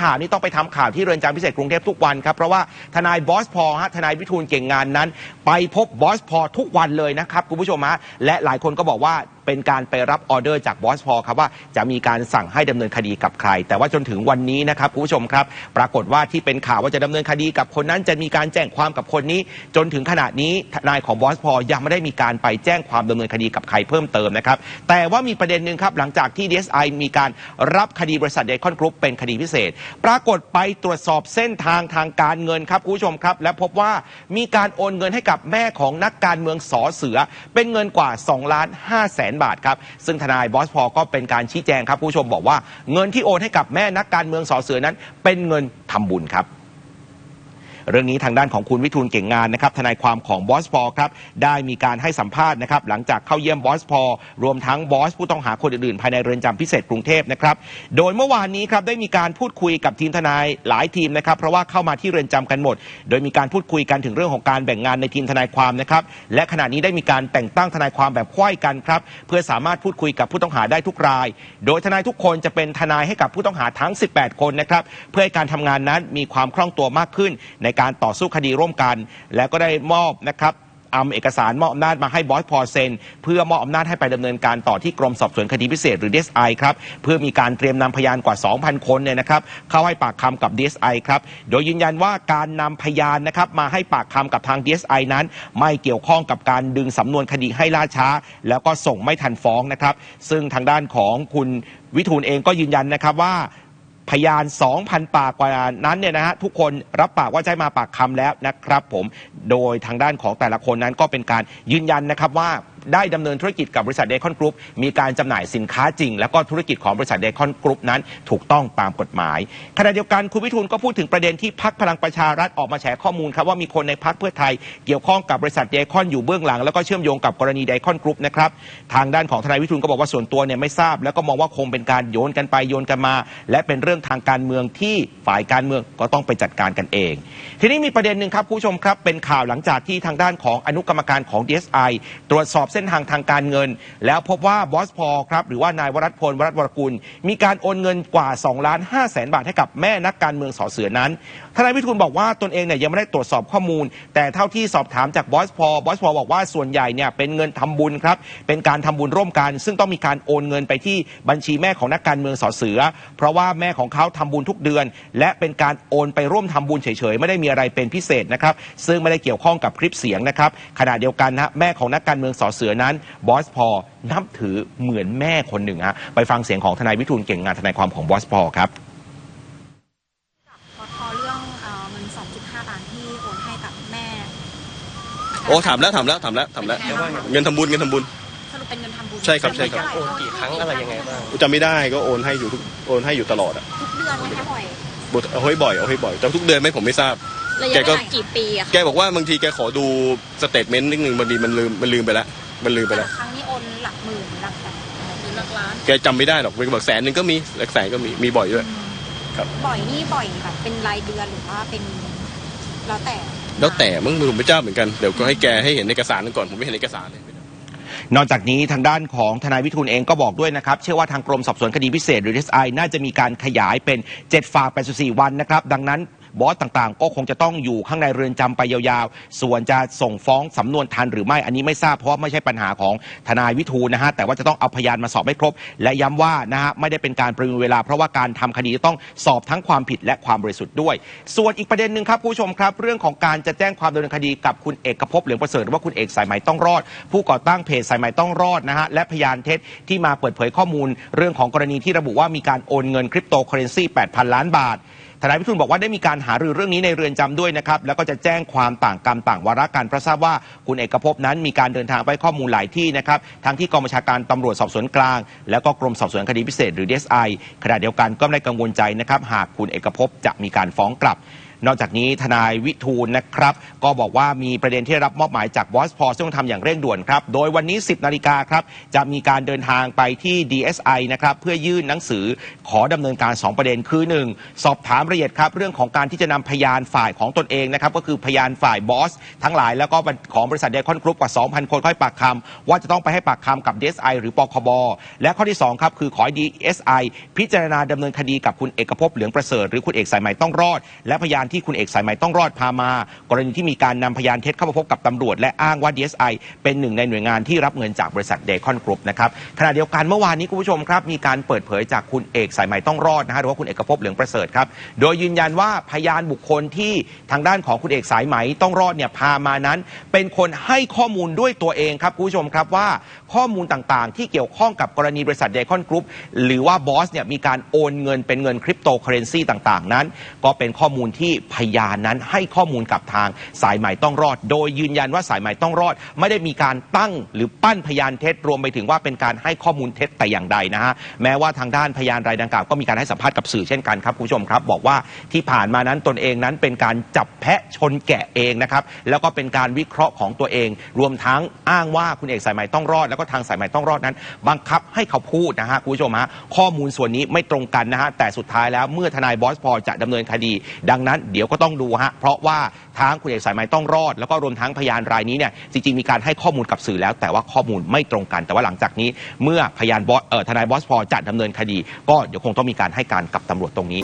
ข่าวนี้ต้องไปทำข่าวที่เรือนจำพิเศษกรุงเทพทุกวันครับ เพราะว่าทนายบอสพอฮะทนายวิทูลเก่งงานนั้น ไปพบบอสพอทุกวันเลยนะครับคุณผู้ชมฮะและหลายคนก็บอกว่า เป็นการไปรับออเดอร์จากบอสพอครับว่าจะมีการสั่งให้ดำเนินคดีกับใคร แต่ว่าจนถึงวันนี้นะครับคุณผู้ชมครับ ปรากฏว่าที่เป็นข่าวว่าจะดำเนินคดีกับคนนั้นจะมีการแจ้งความกับคนนี้ จนถึงขณะนี้ทนายของบอสพอยังไม่ได้มีการไปแจ้งความดำเนินคดีกับใครเพิ่มเติมนะครับแต่ว่ามีประเด็นหนึ่งครับหลังจากที่ DSI มีการรับคดีบริษัทเดคอนกรุ๊ปเป็นคดีพิเศษ ปรากฏไปตรวจสอบเส้นทางทางการเงินครับคุณผู้ชมครับ และพบว่ามีการโอนเงินให้กับแม่ของนักการเมืองสอเสือ เป็นเงินกว่า2ล้าน5แสนบาทครับ ซึ่งทนายบอสพอก็เป็นการชี้แจงครับผู้ชมบอกว่าเงินที่โอนให้กับแม่นักการเมืองสอเสือนั้น เป็นเงินทำบุญครับ เรื่องนี้ทางด้านของคุณวิทูลเก่งงานนะครับทนายความของบอสพอครับได้มีการให้สัมภาษณ์นะครับหลังจากเข้าเยี่ยมบอสพอรวมทั้งบอสผู้ต้องหาคนอื่นๆภายในเรือนจำพิเศษกรุงเทพนะครับโดยเมื่อวานนี้ครับได้มีการพูดคุยกับทีมทนายหลายทีมนะครับเพราะว่าเข้ามาที่เรือนจำกันหมด โดยมีการพูดคุยกันถึงเรื่องของการแบ่งงานในทีมทนายความนะครับและขณะนี้ได้มีการแต่งตั้งทนายความแบบไขว้กันครับเพื่อสามารถพูดคุยกับผู้ต้องหาได้ทุกราย โดยทนายทุกคนจะเป็นทนายให้กับผู้ต้องหาทั้ง 18 คนนะครับเพื่อให้การทำงานนั้นมีความคล่องตัวมากขึ้นในการต่อสู้คดีร่วมกัน แล้วก็ได้มอบนะครับอำเอกสารมอบอำนาจมาให้บอสพอเซนเพื่อมอบอำนาจให้ไปดำเนินการต่อที่กรมสอบสวนคดีพิเศษหรือ DSI ครับเพื่อมีการเตรียมนำพยานกว่า 2,000 คนเนี่ยนะครับเข้าให้ปากคำกับ DSI ครับโดยยืนยันว่าการนำพยานนะครับมาให้ปากคำกับทาง DSI นั้น ไม่เกี่ยวข้องกับการดึงสำนวนคดีให้ล่าช้า แล้วก็ส่งไม่ทันฟ้องนะครับซึ่งทางด้านของคุณวิทูลเองก็ยืนยันนะครับว่า พยาน 2,000 ปากกว่านั้นเนี่ยนะฮะทุกคนรับปากว่าจะมาปากคำแล้วนะครับผมโดยทางด้านของแต่ละคนนั้นก็เป็นการยืนยันนะครับว่า ได้ดำเนินธุรกิจกับบริษัทเดคอนกรุ๊ปมีการจำหน่ายสินค้าจริง แล้วก็ธุรกิจของบริษัทเดคอนกรุ๊ปนั้น ถูกต้องตามกฎหมายขณะเดียวกันคุณวิทูลก็พูดถึงประเด็นที่พักพลังประชารัฐออกมาแฉข้อมูลครับว่ามีคนในพักเพื่อไทยเกี่ยวข้องกับบริษัทเดคอนอยู่เบื้องหลัง แล้วก็เชื่อมโยงกับกรณีเดคอนกรุ๊ปนะครับทางด้านของทนายวิทูลก็บอกว่าส่วนตัวเนี่ยไม่ทราบ แล้วก็มองว่าคงเป็นการโยนกันไปโยนกันมา และเป็นเรื่องทางการเมืองที่ฝ่ายการเมืองก็ต้องไปจัดการกันเอง ทีนี้มีประเด็นหนึ่งครับผู้ชมครับเป็นข่าวหลังจากที่ทางด้านของอนุกรรมการของ DSI ตรวจสอบส้นทางทางการเงิน แล้วพบว่าบอสพอครับหรือว่านายวรัตพลวรัตวรกุล มีการโอนเงินกว่า2ล้าน5แสนบาทให้กับแม่นักการเมืองสอเสือนั้น ทนายวิทูลบอกว่าตนเองเนี่ยยังไม่ได้ตรวจสอบข้อมูล แต่เท่าที่สอบถามจากบอสพอบอสพอบอกว่าส่วนใหญ่เนี่ยเป็นเงินทำบุญครับเป็นการทำบุญร่วมกัน ซึ่งต้องมีการโอนเงินไปที่บัญชีแม่ของนักการเมืองสอเสือ เพราะว่าแม่ของเขาทำบุญทุกเดือน และเป็นการโอนไปร่วมทำบุญเฉยๆ ไม่ได้มีอะไรเป็นพิเศษนะครับซึ่งไม่ได้เกี่ยวข้องกับคลิปเสียงนะครับขณะเดียวกันนะแม่ของนักการเมืองสอเสือนั้นบอสพอนับถือเหมือนแม่คนหนึ่งฮะไปฟังเสียงของทนายวิทูลเก่งงานทนายความของบอสพอครับ พอพอเรื่องเอ่อเงิน2.5ล้านที่โอนให้กับแม่โอ้ถามแล้วถามแล้วถามแล้วถามแล้วเงินทำบุญเงินทำบุญ สรุปเป็นเงินทำบุญใช่ครับใช่ครับเท่าไหโอนกี่ครั้งอะไรยังไงบ้าง จำไม่ได้ก็โอนให้อยู่ทุกโอนให้อยู่ตลอดอะทุกเดือนไหมคะบ่อยบทเอาให้บ่อยเอาให้บ่อยแต่ทุกเดือนไหมผมไม่ทราบ ระยะแกเวก็ลากี่ปีอะคะแกบอกว่าบางทีแกขอดูสเตทเมนต์นิดนึงบางทีมันลืมมันลืมไปแล้วมันลืมไปแต่แล้ว ละครั้งนี้โอนหลักหมื่นหลักแสนหรือหลักล้าน แกจำไม่ได้หรอกแกบอกแสนหนึ่งก็มีหลักแสนก็มีมีบ่อยด้วยบ่อยนี่บ่อยแบบเป็นรายเดือนหรือว่าเป็น แล้วแต่แล้วแต่มึงผมไม่ทราบเหมือนกันเดี๋ยวก็ให้แกให้เห็นเอกสารก่อนผมไม่เห็นเอกสารเลย นอกจากนี้ทางด้านของทนายวิทูลเองก็บอกด้วยนะครับ เชื่อว่าทางกรมสอบสวนคดีพิเศษหรือ DSI น่าจะมีการขยายเป็น 7 ฝาก84 วันนะครับ ดังนั้น บอสต่างๆ ก็คงจะต้องอยู่ข้างในเรือนจำไปยาวๆ ส่วนจะส่งฟ้องสำนวนทันหรือไม่อันนี้ไม่ทราบเพราะว่าไม่ใช่ปัญหาของทนายวิทูนะฮะแต่ว่าจะต้องเอาพยานมาสอบให้ครบ และย้ำว่านะฮะไม่ได้เป็นการประวิงเวลา เพราะว่าการทำคดีจะต้องสอบทั้งความผิดและความบริสุทธิ์ด้วย ส่วนอีกประเด็นหนึ่งครับผู้ชมครับ เรื่องของการจะแจ้งความดำเนินคดีกับคุณเอกภพเหลืองประเสริฐหรือว่าคุณเอกสายไหมต้องรอด ผู้ก่อตั้งเพจสายไหมต้องรอดนะฮะและพยานเท็จที่มาเปิดเผยข้อมูล เรื่องของกรณีที่ระบุว่ามีการโอนเงินคริปโตเคอเรนซี8,000 ล้านบาททนายวิทูลบอกว่าได้มีการหารือเรื่องนี้ในเรือนจำด้วยนะครับ แล้วก็จะแจ้งความต่างกรรมต่างวาระกันเพราะทราบว่าคุณเอกภพนั้นมีการเดินทางไปข้อมูลหลายที่นะครับ ทั้งที่กองบัญชาการตำรวจสอบสวนกลาง แล้วก็กรมสอบสวนคดีพิเศษหรือ DSI ขณะเดียวกันก็ไม่ได้กังวลใจนะครับ หากคุณเอกภพจะมีการฟ้องกลับ นอกจากนี้ทนายวิทูลนะครับ ก็บอกว่ามีประเด็นที่รับมอบหมายจากบอสพอซึ่งต้องทำอย่างเร่งด่วนครับ โดยวันนี้ 10 นาฬิกาครับ จะมีการเดินทางไปที่ DSI นะครับ เพื่อยื่นหนังสือขอดำเนินการ 2 ประเด็นคือ 1. สอบถามรายละเอียดครับ เรื่องของการที่จะนำพยานฝ่ายของตนเองนะครับ ก็คือพยานฝ่ายบอส ทั้งหลายแล้วก็ของบริษัทเดคอนกรุ๊ปกว่า 2,000 คนค่อยปากคำว่าจะต้องไปให้ปากคำกับ DSI หรือปคบและข้อที่2ครับคือขอให้ DSI พิจารณาดำเนินคดีกับคุณเอกภพเหลืองประเสริฐหรือคุณเอกสายไหมต้องรอด และพยานที่ที่คุณเอกสายไหมต้องรอดพามา กรณีที่มีการนำพยานเท็จเข้ามาพบกับตำรวจ และอ้างว่า DSI เป็นหนึ่งในหน่วยงานที่รับเงินจากบริษัทเดคอนกรุ๊ปนะครับขณะเดียวกันเมื่อวานนี้คุณผู้ชมครับมีการเปิดเผยจากคุณเอกสายไหมต้องรอดนะฮะหรือว่าคุณเอกภพเหลืองประเสริฐครับโดยยืนยันว่าพยานบุคคลที่ทางด้านของคุณเอกสายไหมต้องรอดเนี่ยพามานั้น เป็นคนให้ข้อมูลด้วยตัวเองครับคุณผู้ชมครับว่าข้อมูลต่างๆ ที่เกี่ยวข้องกับกรณีบริษัทเดคอนกรุ๊ปหรือว่าบอสเนี่ยมีการโอนเงินเป็นเงินคริปโตเคอเรนซีต่างๆ นั้น ก็เป็นข้อมูลที่พยานนั้นให้ข้อมูลกับทางสายไหม่ต้องรอด โดยยืนยันว่าสายไหม่ต้องรอด ไม่ได้มีการตั้งหรือปั้นพยานเท็จรวมไปถึงว่าเป็นการให้ข้อมูลเท็จแต่อย่างใดนะฮะแม้ว่าทางด้านพยานรายดังกล่าวก็มีการให้สัมภาษณ์กับสื่อเช่นกันครับคุณผู้ชมครับ บอกว่าที่ผ่านมานั้นตนเองนั้นเป็นการจับแพะชนแกะเองนะครับแล้วก็เป็นการวิเคราะห์ของตัวเอง รวมทั้งอ้างว่าคุณเอกสายไหม่ต้องรอด แล้วก็ทางสายไหม่ต้องรอดนั้น บังคับให้เขาพูดนะฮะคุณผู้ชมฮะข้อมูลส่วนนี้ไม่ตรงกันนะฮะแต่สุดท้ายแล้วเมื่อทนายบอสพอจะดำเนินคดี ดังนั้นเดี๋ยวก็ต้องดูฮะเพราะว่าทางคุณเอกสายไหมต้องรอด แล้วก็รวมทั้งพยานรายนี้เนี่ยจริงๆมีการให้ข้อมูลกับสื่อแล้ว แต่ว่าข้อมูลไม่ตรงกัน แต่ว่าหลังจากนี้เมื่อพยานบอสเอ่อทนายบอสพอจะดำเนินคดี ก็เดี๋ยวคงต้องมีการให้การกับตำรวจตรงนี้